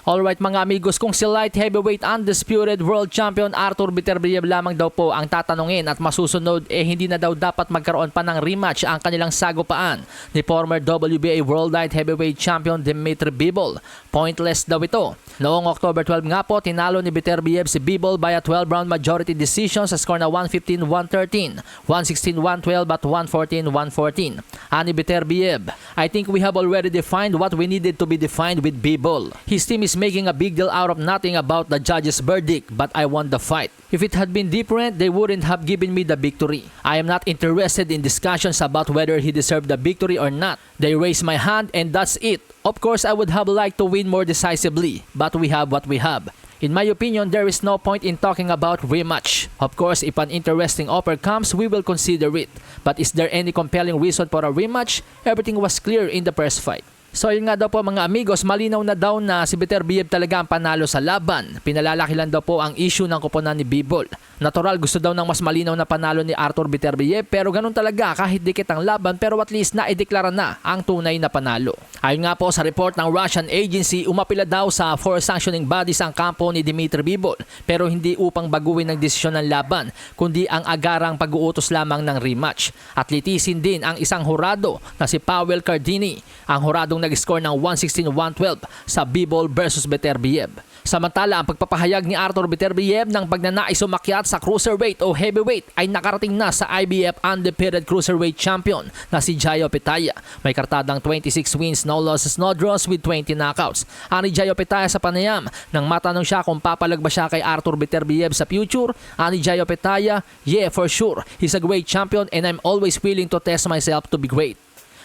Alright mga amigos, kung si light heavyweight undisputed world champion Arthur Beterbiev lamang daw po ang tatanungin at masusunod eh hindi na daw dapat magkaroon pa ng rematch ang kanilang sagupaan ni former WBA world light heavyweight champion Dimitri Bivol. Pointless daw ito. Noong October 12 nga po, tinalo ni Beterbiev si Bivol by a 12-round majority decision sa score na 115-113, 116-112 at 114-114. Ani Beterbiev, I think we have already defined what we needed to be defined with Bivol. His team is making a big deal out of nothing about the judge's verdict, but I won the fight. If it had been different, they wouldn't have given me the victory. I am not interested in discussions about whether he deserved the victory or not. They raised my hand and that's it. Of course, I would have liked to win more decisively, but we have what we have. In my opinion, there is no point in talking about rematch. Of course, if an interesting offer comes, we will consider it. But is there any compelling reason for a rematch? Everything was clear in the first fight. So yun nga daw po mga amigos, malinaw na daw na si Beterbiev talaga ang panalo sa laban. Pinalalaki lang daw po ang issue ng kuponan ni Bibol. Natural gusto daw ng mas malinaw na panalo ni Arthur Beterbiev pero ganun talaga kahit dikit ang laban pero at least naideklara na ang tunay na panalo. Ayon nga po sa report ng Russian agency, umapila daw sa four sanctioning bodies ang kampo ni Dmitry Bibol pero hindi upang baguhin ang desisyon ng laban kundi ang agarang pag-uutos lamang ng rematch. At litisin din ang isang hurado na si Powell Cardini, ang huradong nag-score ng 116-112 sa Bibol versus Beterbiev. Samantala, ang pagpapahayag ni Arthur Beterbiev ng pagnanais umakyat sa cruiserweight o heavyweight ay nakarating na sa IBF undefeated cruiserweight champion na si Jayo Petaya. May kartadang 26 wins, no losses, no draws with 20 knockouts. Ani Jayo Petaya sa panayam nang matanong siya kung papalag ba siya kay Arthur Beterbiev sa future. Ani Jayo Petaya, yeah for sure. He's a great champion and I'm always willing to test myself to be great.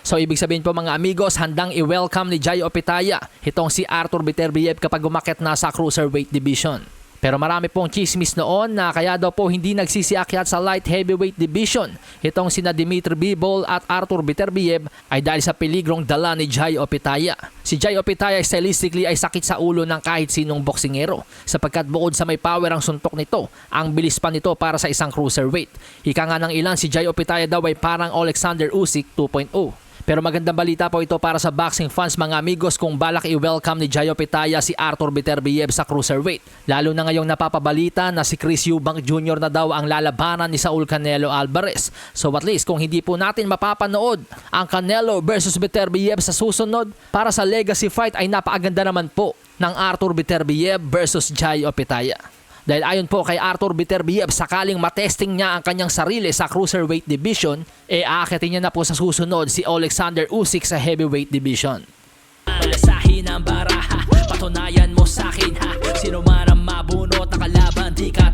So ibig sabihin po mga amigos, handang i-welcome ni Jai Opitaya itong si Arthur Beterbiev kapag umakit na sa cruiserweight division. Pero marami pong chismis noon na kaya daw po hindi nagsisiakyat sa light heavyweight division. Itong sina Dimitri Bivol at Arthur Beterbiev ay dahil sa peligrong dala ni Jai Opitaya. Si Jai Opitaya stylistically ay sakit sa ulo ng kahit sinong boksingero sapagkat bukod sa may power ang suntok nito, ang bilis pa nito para sa isang cruiserweight. Ika nga ng ilan si Jai Opitaya daw ay parang Alexander Usyk 2.0. Pero magandang balita po ito para sa boxing fans mga amigos kung balak i-welcome ni Jayo Pitaya si Arthur Beterbiev sa cruiserweight. Lalo na ngayong napapabalita na si Chris Eubank Jr. na daw ang lalabanan ni Saul Canelo Alvarez. So at least kung hindi po natin mapapanood ang Canelo versus Beterbiev sa susunod para sa legacy fight ay napakaganda naman po ng Arthur Beterbiev versus Jayo Pitaya. Dahil ayon po kay Arthur Biterbiev, sakaling matesting niya ang kanyang sarili sa cruiserweight division, e eh, aakitin niya na po sa susunod si Alexander Usyk sa heavyweight division. Alasahin ang baraha, patunayan mo sa akin ha, sino man ang mabunot na kalaban, di ka